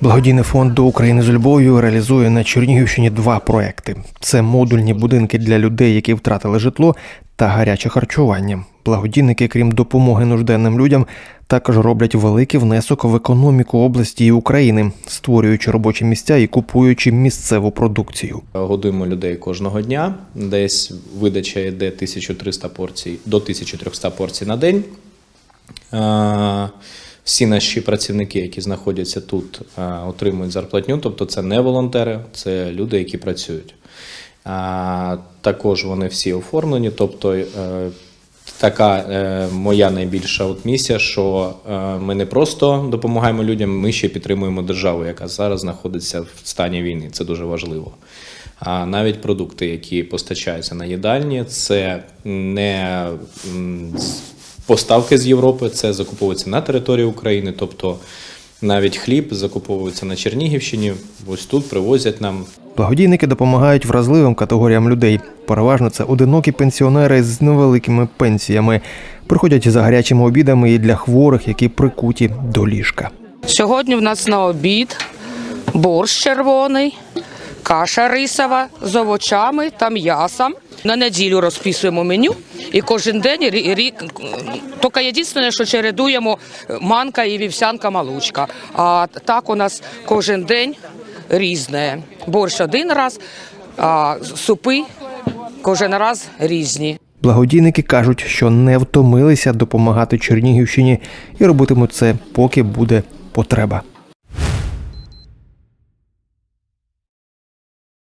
Благодійний фонд до України з любов'ю реалізує на Чернігівщині два проекти: це модульні будинки для людей, які втратили житло, та гаряче харчування. Благодійники, крім допомоги нужденним людям, також роблять великий внесок в економіку області і України, створюючи робочі місця і купуючи місцеву продукцію. Годуємо людей кожного дня. Десь видача йде 1300 порцій до 1300 порцій на день. Всі наші працівники, які знаходяться тут, е, отримують зарплатню, тобто це не волонтери, це люди, які працюють. Також вони всі оформлені. Тобто, е, така е, моя найбільша от місія, що ми не просто допомагаємо людям, ми ще підтримуємо державу, яка зараз знаходиться в стані війни. Це дуже важливо. А навіть продукти, які постачаються на їдальні, це не поставки з Європи, це закуповується на території України. Тобто навіть хліб закуповується на Чернігівщині. Ось тут привозять нам Благодійники допомагають вразливим категоріям людей. Переважно це одинокі пенсіонери з невеликими пенсіями. Приходять за гарячими обідами і для хворих, які прикуті до ліжка. Сьогодні в нас на обід борщ червоний, каша рисова з овочами та м'ясом. На неділю розписуємо меню і кожен день рі- рі- тільки єдине, що чередуємо манка і вівсянка малучка. А так у нас кожен день різне. Борщ один раз, а супи кожен раз різні. Благодійники кажуть, що не втомилися допомагати Чернігівщині і робитимуть це, поки буде потреба.